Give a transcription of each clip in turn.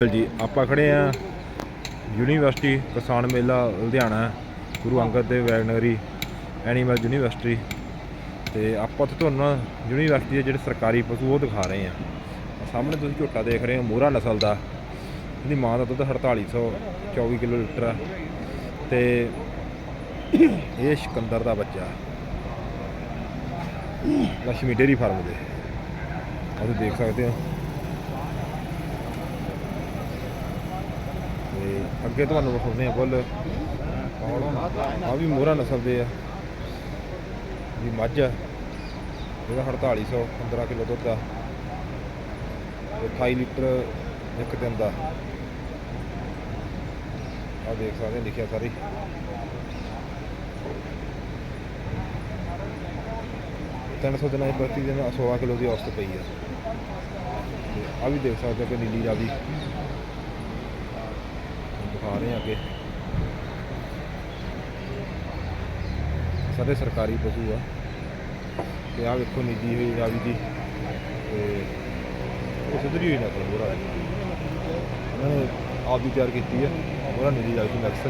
ਜੀ, ਆਪਾਂ ਖੜੇ ਆ ਯੂਨੀਵਰਸਿਟੀ ਕਿਸਾਨ ਮੇਲਾ, Ludhiana, Guru Angad Dev veterinary animal university ਤੇ ਆਪਾਂ ਉੱਥੇ ਤੁਹਾਨੂੰ ਨਾ ਯੂਨੀਵਰਸਿਟੀ ਦੇ ਜਿਹੜੇ ਸਰਕਾਰੀ ਪਸ਼ੂ, ਉਹ ਦਿਖਾ ਰਹੇ ਆ। ਸਾਹਮਣੇ ਤੁਸੀਂ ਝੋਟਾ ਦੇਖ ਰਹੇ ਹੋ ਮੋਹਰਾ ਨਸਲ ਦਾ। ਇਹਦੀ ਮਾਂ ਦਾ ਦੁੱਧ 4824 ਕਿਲੋ ਲੀਟਰ ਆ। ਤੇ ਇਹ ਸਿਕੰਦਰ ਦਾ ਬੱਚਾ। ਲక్ష్ਮੀ ਡੇਰੀ ਫਾਰਮ ਦੇ। ਆਹ ਤੁਸੀਂ ਦੇਖ ਸਕਦੇ ਹੋ ਤੇ ਅੱਗੇ ਤੁਹਾਨੂੰ ਵਿਖਾਉਂਦੇ ਆ ਬੁੱਲ ਆ? ਵੀ ਮੋਹਰਾ ਨਸਲ ਦੇ ਆ। ਵੀ ਮੱਝ ਆ। ਇਹਦਾ 4800 15 ਕਿਲੋ ਦੁੱਧ ਆ। 28 ਲੀਟਰ ਇੱਕ ਦਿਨ ਦਾ। ਆ ਦੇਖ ਸਕਦੇ ਲਿਖਿਆ ਸਾਰੀ। ਤਿੰਨ ਸੌ ਦਿਨਾਂ ਪ੍ਰਤੀ ਦਿਨ 16 ਕਿਲੋ ਦੀ ਔਸਤ ਪਈ ਆ। ਆ ਵੀ ਦੇਖ ਸਕਦੇ ਹੋ ਕਿ ਨੀਲੀ ਰਾਵੀ। ਦਿਖਾ ਰਹੇ ਆ ਅੱਗੇ। ਸਾਰੇ ਸਰਕਾਰੀ ਪਸ਼ੂ ਆ। ਤੇ ਆ ਵੇਖੋ ਨਿੱਜੀ ਹੋਈ ਰਾਵੀ ਦੀ ਤੇ ਉਹ ਸੁਧਰੀ ਹੋਈ ਨਸਲ ਪੂਰਾ ਉਹਨਾਂ ਨੇ ਆਪ ਦੀ ਤਿਆਰ ਕੀਤੀ ਹੈ ਪੂਰਾ ਨਿੱਜੀ ਰਾਵੀ ਦੀ ਨਕਸ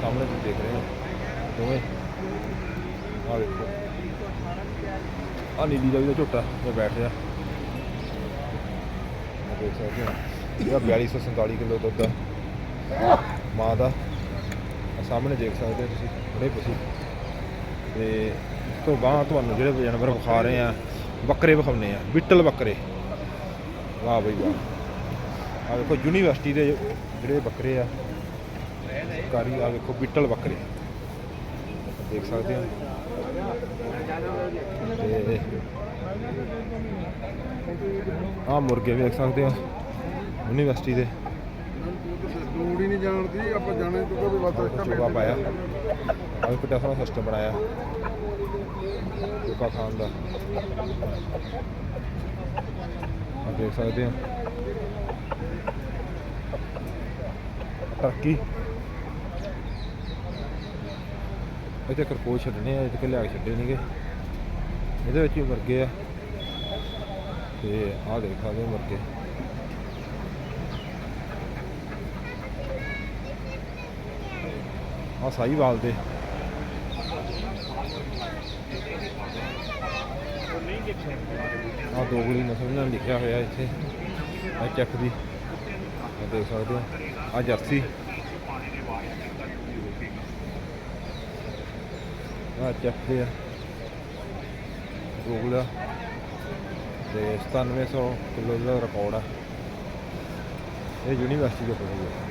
ਸਾਹਮਣੇ ਤੁਸੀਂ ਦੇਖ ਰਹੇ ਹੋ। ਦੋਵੇਂ। ਆ ਵੇਖੋ। ਆ ਨੀਲੀ ਰਾਵੀ ਦਾ ਝੋਟਾ ਜੋ ਬੈਠ ਰਿਹਾ। ਇਹ ਦੇਖ ਸਕਦੇ ਹੋ। ਇਹਦਾ 4247 ਕਿਲੋ ਦੁੱਧ ਆ। ਮਾਂ ਦਾ। ਸਾਹਮਣੇ ਦੇਖ ਸਕਦੇ ਹੋ ਤੁਸੀਂ, ਬੜੇ ਪਸ਼ੂ ਤੇ ਇਸ ਤੋਂ ਬਾਅਦ ਤੁਹਾਨੂੰ ਜਿਹੜੇ ਜਾਨਵਰ ਵਿਖਾ ਰਹੇ ਆ, ਬੱਕਰੇ ਵਿਖਾਉਨੇ ਆ, ਬਿੱਟਲ ਬੱਕਰੇ। ਵਾਹ ਬਈ ਵਾਹ। ਆ ਵੇਖੋ, ਯੂਨੀਵਰਸਿਟੀ ਦੇ ਜਿਹੜੇ ਬੱਕਰੇ ਆ, ਸਰਕਾਰੀ ਆ ਵੇਖੋ, ਬਿੱਟਲ ਬੱਕਰੇ। ਦੇਖ ਸਕਦੇ ਹੋ। ਤੇ ਆ ਮੁਰਗੇ ਵੀ ਦੇਖ ਸਕਦੇ ਹੋ, ਯੂਨੀਵਰਸਿਟੀ ਦੇ। ਲੋੜ ਹੀ ਨਹੀਂ ਜਾਣਦੀ ਆਪਾਂ ਜਾਣੇ ਤੋਂ ਕੋਈ ਆਹ ਚੋਗਾ ਪਾਇਆ। ਆਹ ਕਿੱਡਾ ਸੋਹਣਾ ਸਿਸਟਮ ਬਣਾਇਆ। ਚੋਗਾ ਖਾਣ ਦਾ। ਆ ਦੇਖ ਸਕਦੇ ਹੋ। ਟਰਕੀ। ਇੱਥੇ ਖਰਗੋਸ਼ ਛੱਡਣੇ ਆ ਇੱਥੇ ਲਿਆ ਕੇ ਛੱਡੇ ਨਹੀਂਗੇ ਇਹਦੇ ਵਿੱਚ ਹੀ ਮੁਰਗੇ ਆ। ਤੇ ਆਹ ਦੇਖ ਸਕਦੇ ਮੁਰਗੇ। ਆ ਸਾਹੀਵਾਲ ਦੇ ਆ ਦੋਗਲੀ ਨਸਲ ਨਾਲ ਲਿਖਿਆ ਹੋਇਆ ਇੱਥੇ, ਆ ਚੱਕ ਦੀ। ਆ ਦੇਖ ਸਕਦੇ ਹੋ, ਆ ਜਰਸੀ। ਆ ਚੱਕ ਦੇ ਆ। ਦੋਗਲਾ ਤੇ 9700 ਕਿਲੋ ਦਾ ਰਿਕਾਰਡ ਆ। ਇਹ ਯੂਨੀਵਰਸਿਟੀ ਦੇ ਕੋਲ